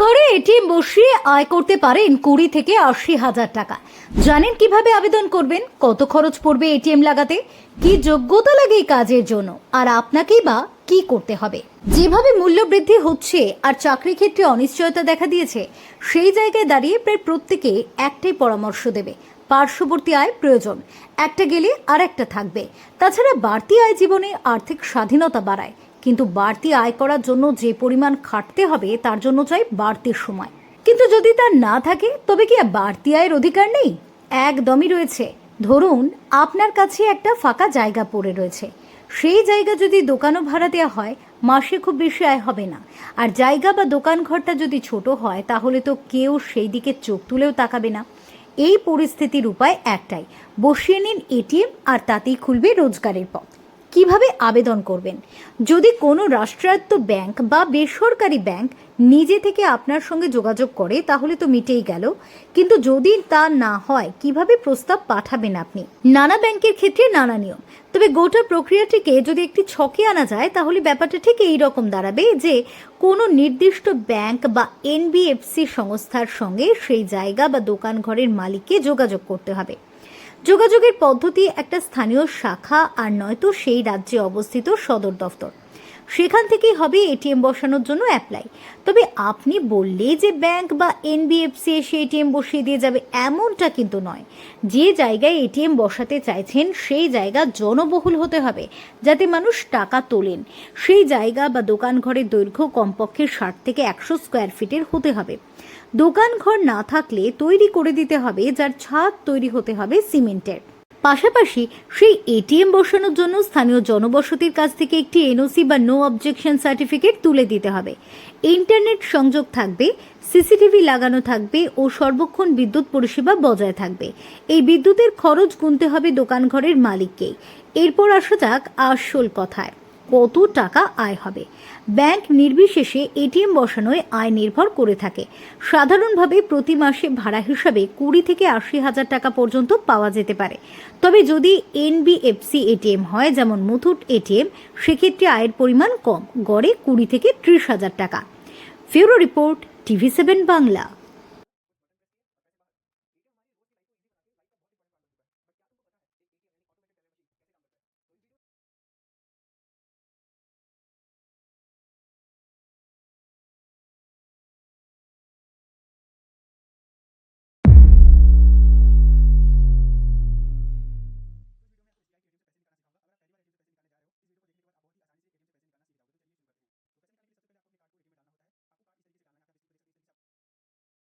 ঘরে এটিএম বসিয়ে আয় করতে পারেন কুড়ি থেকে আশি হাজার টাকা। জানেন কীভাবে আবেদন করবেন? কত খরচ পড়বে এটিএম লাগাতে? কি যোগ্যতা লাগে এই কাজের জন্য? আর আপনাকেই বা কি করতে হবে? যেভাবে মূল্য বৃদ্ধি হচ্ছে আর চাকরি ক্ষেত্রে অনিশ্চয়তা দেখা দিয়েছে, সেই জায়গায় দাঁড়িয়ে প্রায় প্রত্যেকে একটাই পরামর্শ দেবে। পার্শ্ববর্তী আয় প্রয়োজন, একটা গেলে আর একটা থাকবে। তাছাড়া বাড়তি আয় জীবনে আর্থিক স্বাধীনতা বাড়ায়। কিন্তু বাড়তি আয় করার জন্য যে পরিমাণ খাটতে হবে, তার জন্য চাই বাড়তি সময়। কিন্তু যদি তার না থাকে, তবে কি বাড়তি আয়ের অধিকার নেই? একদমই রয়েছে। ধরুন, আপনার কাছে একটা ফাঁকা জায়গা পড়ে রয়েছে। সেই জায়গা যদি দোকানও ভাড়া দেওয়া হয়, মাসে খুব বেশি আয় হবে না। আর জায়গা বা দোকান ঘরটা যদি ছোট হয়, তাহলে তো কেউ সেই দিকে চোখ তুলেও তাকাবে না। এই পরিস্থিতির উপায় একটাই, বসিয়ে নিন এটিএম আর তাতেই খুলবে রোজগারের পথ। কীভাবে আবেদন করবেন? যদি কোনো রাষ্ট্রায়ত্ত ব্যাংক বা বেসরকারি ব্যাংক নিজে থেকে আপনার সঙ্গে যোগাযোগ করে, তাহলে তো মিটেই গেল। কিন্তু যদি তা না হয়, কীভাবে প্রস্তাব পাঠাবেন আপনি? নানা ব্যাংকের ক্ষেত্রে নানা নিয়ম। তবে গোটা প্রক্রিয়াটিকে যদি একটি ছকে আনা যায়, তাহলে ব্যাপারটা ঠিক এই রকম দাঁড়াবে যে, কোনো নির্দিষ্ট ব্যাংক বা এনবিএফসি সংস্থার সঙ্গে সেই জায়গা বা দোকান ঘরের মালিককে যোগাযোগ করতে হবে। যোগাযোগের পদ্ধতি একটা স্থানীয় শাখা আর নয়তো সেই রাজ্যে অবস্থিত সদর দফতর। সেখান থেকেই হবে এটিএম বসানোর জন্য অ্যাপ্লাই তবে আপনি বললে যে ব্যাংক বা এনবিএফসি এসে এটিএম বসিয়ে দিয়ে যাবে, এমনটা কিন্তু নয়। যে জায়গায় এটিএম বসাতে চাইছেন, সেই জায়গা জনবহুল হতে হবে, যাতে মানুষ টাকা তোলেন। সেই জায়গা বা দোকান ঘরের দৈর্ঘ্য কমপক্ষে ষাট থেকে একশো স্কোয়ার ফিটের হতে হবে। দোকান ঘর না থাকলে তৈরি করে দিতে হবে, যার ছাদ তৈরি হতে হবে সিমেন্টের। পাশাপাশি সেই এটিএম বসানোর জন্য স্থানীয় জনবসতির কাছ থেকে একটি এনওসি বা নো অবজেকশন সার্টিফিকেট তুলে দিতে হবে। ইন্টারনেট সংযোগ থাকবে, সিসিটিভি লাগানো থাকবে ও সর্বক্ষণ বিদ্যুৎ পরিষেবা বজায় থাকবে। এই বিদ্যুতের খরচ গুনতে হবে দোকান ঘরের মালিককেই। এরপর আসা যাক আসল কথায়। কত টাকা আয় হবে? ব্যাংক নির্বিশেষে এটিএম বসানোয় আয় নির্ভর করে থাকে। সাধারণভাবে প্রতি মাসে ভাড়া হিসাবে কুড়ি থেকে আশি হাজার টাকা পর্যন্ত পাওয়া যেতে পারে। তবে যদি এনবিএফসি এটিএম হয়, যেমন মুথুট এটিএম, সেক্ষেত্রে আয়ের পরিমাণ কম, গড়ে কুড়ি থেকে ত্রিশ হাজার টাকা। Bureau report, TV seven Bangla.